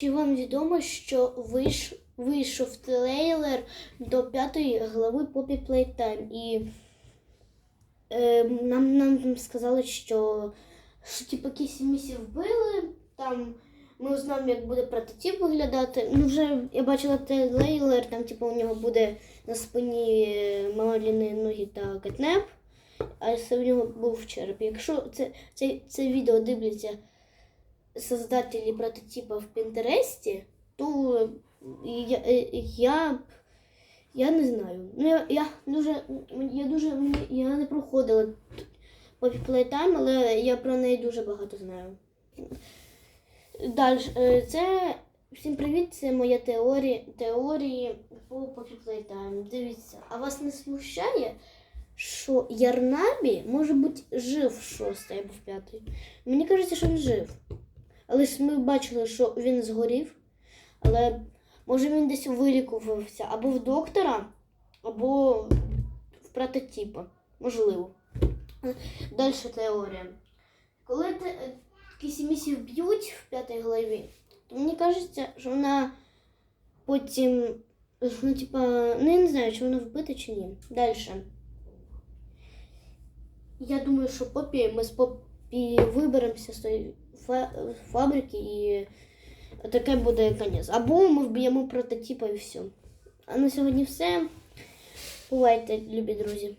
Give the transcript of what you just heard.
Чи вам відомо, що вийш... вийшов трейлер до п'ятої глави Poppy Playtime? І е, нам, нам сказали, що, що типу, якісь місії вбили. Там ми узнаємо, як буде прототип виглядати. Ну, вже я бачила трейлер, там, типу, у нього буде на спині е, ноги та кетнеп, а це у нього був череп. Якщо це, це, це відео дивляться создателі прототипа в Пінтересті, то я, е, я, я не знаю. Ну, я, я дуже, я дуже я не проходила Poppy Playtime, але я про неї дуже багато знаю. Далі, це всім привіт, це моя теорія, теорії по Playtime. Дивіться, а вас не смущає, що Ярнабі може бути жив в шостий або в п'ятий? Мені кажеться, що він жив. Але ж ми бачили, що він згорів. Але може він десь вилікувався або в доктора, або в прототипа. Можливо. Далі теорія. Коли е, якісь місії вб'ють в п'ятій главі, то мені кажеться, що вона потім. Ну, типа, ну я не знаю, чи вона вбита чи ні. Далі. Я думаю, що Попі, ми з Попі виберемося з тої фабрики і таке буде конець. Або ми вб'ємо прототипа і все. А на сьогодні все. Бувайте, любі друзі.